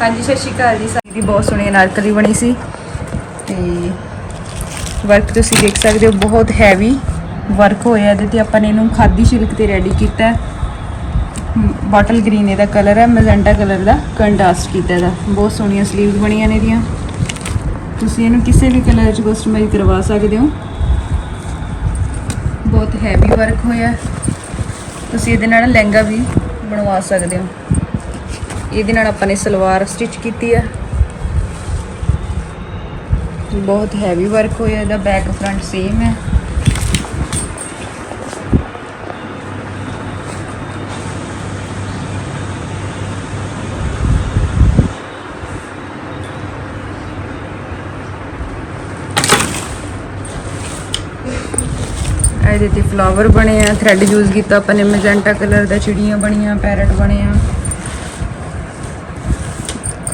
ਹਾਂਜੀ, ਸਤਿ ਸ਼੍ਰੀ ਅਕਾਲ ਜੀ। ਸਾਡੀ ਬਹੁਤ ਸੋਹਣੀ ਅਨਾਰਕਲੀ ਬਣੀ ਸੀ ਤੇ ਵਰਕ ਤੁਸੀਂ ਦੇਖ ਸਕਦੇ ਹੋ, ਬਹੁਤ ਹੈਵੀ ਵਰਕ ਹੋਇਆ ਇਹਦੇ ਤੇ। ਆਪਾਂ ਨੇ ਇਹਨੂੰ ਖਾਦੀ ਸਿਲਕ ਤੇ ਰੈਡੀ ਕੀਤਾ। ਹੈ ਬਾਟਲ ਗ੍ਰੀਨ ਇਹਦਾ ਕਲਰ ਹੈ ਮੈਜੈਂਟਾ ਕਲਰ ਦਾ ਕੰਟਰਾਸਟ ਕੀਤਾ ਇਹਦਾ। ਬਹੁਤ ਸੋਹਣੀਆਂ ਸਲੀਵਸ ਬਣੀਆਂ ਨੇ ਇਹਦੀਆਂ। ਤੁਸੀਂ ਇਹਨੂੰ ਕਿਸੇ ਵੀ ਕਲਰ 'ਚ ਕਸਟਮਾਈਜ਼ ਕਰਵਾ ਸਕਦੇ ਹੋ। ਬਹੁਤ ਹੈਵੀ ਵਰਕ ਹੋਇਆ। ਤੁਸੀਂ ਇਹਦੇ ਨਾਲ ਲਹਿੰਗਾ ਵੀ ਬਣਵਾ ਸਕਦੇ ਹੋ। ਇਹਦੇ ਨਾਲ ਆਪਾਂ ਨੇ ਸਲਵਾਰ ਸਟਿਚ ਕੀਤੀ ਹੈ ਬਹੁਤ ਹੈਵੀ ਵਰਕ ਹੋਇਆ, ਇਹਦਾ ਬੈਕ ਫਰੰਟ ਸੇਮ ਹੈ। ਇਹਦੇ ਤੇ ਫਲਾਵਰ ਬਣੇ ਆ ਥ੍ਰੈਡ ਯੂਜ਼ ਕੀਤਾ ਆਪਾਂ ਨੇ ਮੈਜੈਂਟਾ ਕਲਰ ਦਾ ਚਿੜੀਆਂ ਬਣੀਆਂ ਪੈਰਟ ਬਣੇ ਆ।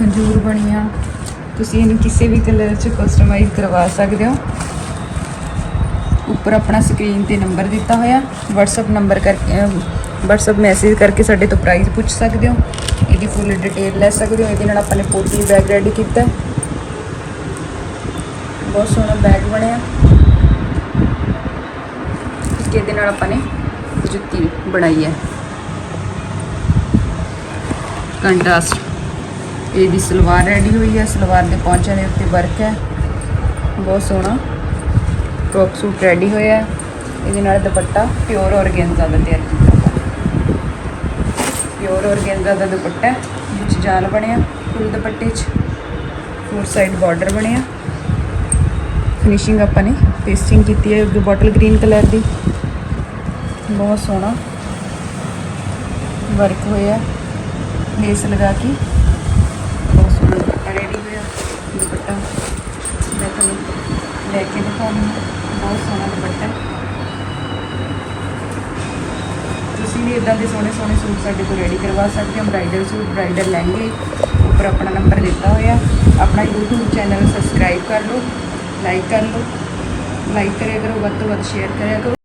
ਖੰਜੂਰ ਬਣੀਆਂ ਤੁਸੀਂ ਇਹਨੂੰ ਕਿਸੇ ਵੀ ਕਲਰ 'ਚ ਕਸਟਮਾਈਜ਼ ਕਰਵਾ ਸਕਦੇ ਹੋ। ਉੱਪਰ ਆਪਣਾ ਸਕਰੀਨ ਤੇ ਨੰਬਰ ਦਿੱਤਾ ਹੋਇਆ। WhatsApp ਨੰਬਰ ਕਰਕੇ WhatsApp ਮੈਸੇਜ ਕਰਕੇ ਸਾਡੇ ਤੋਂ ਪ੍ਰਾਈਸ ਪੁੱਛ ਸਕਦੇ ਹੋ। ਇਹਦੀ ਫੁੱਲ ਡਿਟੇਲ ਲੈ ਸਕਦੇ ਹੋ। ਇਹਦੇ ਨਾਲ ਆਪਾਂ ਨੇ ਪੋਟੀ ਬੈਗ ਰੈਡੀ ਕੀਤਾ। ਬਹੁਤ ਸੋਹਣਾ ਬੈਗ ਬਣਿਆ। ਇੱਕ ਇਹਦੇ ਨਾਲ ਆਪਾਂ ਨੇ ਜੁੱਤੀ ਬਣਾਈ ਹੈ। ਕੰਟਰਾਸਟ। ਇਹਦੀ ਸਲਵਾਰ ਰੈਡੀ ਹੋਈ ਹੈ, ਸਲਵਾਰ ਦੇ ਪੌਂਚਿਆਂ ਦੇ ਉੱਤੇ ਵਰਕ ਹੈ। ਬਹੁਤ ਸੋਹਣਾ। ਟੌਪ ਸੂਟ ਰੈਡੀ ਹੋਇਆ ਹੈ। ਇਹਦੇ ਨਾਲ ਦੁਪੱਟਾ ਪਿਓਰ ਔਰਗੈਂਜ਼ਾ ਦਾ ਤਿਆਰ ਕੀਤਾ ਪਿਓਰ ਔਰਗੈਂਜ਼ਾ ਦਾ ਦੁਪੱਟਾ ਵਿੱਚ ਜਾਲ ਬਣਿਆ, ਫੁੱਲ ਦੁਪੱਟੇ 'ਚ। ਫੋਰ ਸਾਈਡ ਬਾਰਡਰ ਬਣਿਆ। ਫਿਨਿਸ਼ਿੰਗ ਆਪਾਂ ਨੇ ਪੇਸਟਿੰਗ ਕੀਤੀ ਹੈ ਬੋਟਲ ਗ੍ਰੀਨ ਕਲਰ ਦੀ। ਬਹੁਤ ਸੋਹਣਾ। ਵਰਕ ਹੋਇਆ। ਲੇਸ ਲਗਾ ਕੇ ਬਹੁਤ ਸੋਹਣਾ ਦੁਪੱਟਾ ਰੈਡੀ ਹੋਇਆ ਦੁਪੱਟਾ ਮੈਂ ਤੁਹਾਨੂੰ ਲੈ ਕੇ ਦਿਖਾਉਂਦੀ ਬਹੁਤ ਸੋਹਣਾ ਦੁਪੱਟਾ ਤੁਸੀਂ ਵੀ ਇਦਾਂ ਦੇ ਸੋਹਣੇ ਸੋਹਣੇ ਸੂਟ ਸਾਡੇ ਕੋਲ ਰੈਡੀ ਕਰਵਾ ਸਕਦੇ ਹੋ। ਬ੍ਰਾਈਡਲ ਸੂਟ ਬ੍ਰਾਈਡਲ ਲਹਿੰਗੇ, ਉੱਪਰ ਆਪਣਾ ਨੰਬਰ ਦਿੱਤਾ ਹੋਇਆ। ਆਪਣਾ YouTube ਚੈਨਲ ਸਬਸਕ੍ਰਾਈਬ ਕਰ ਲਓ ਲਾਈਕ ਕਰ ਲਓ ਲਾਈਕ ਕਰਿਆ ਕਰੋ, ਵੱਧ ਤੋਂ ਵੱਧ ਸ਼ੇਅਰ ਕਰਿਆ ਕਰੋ।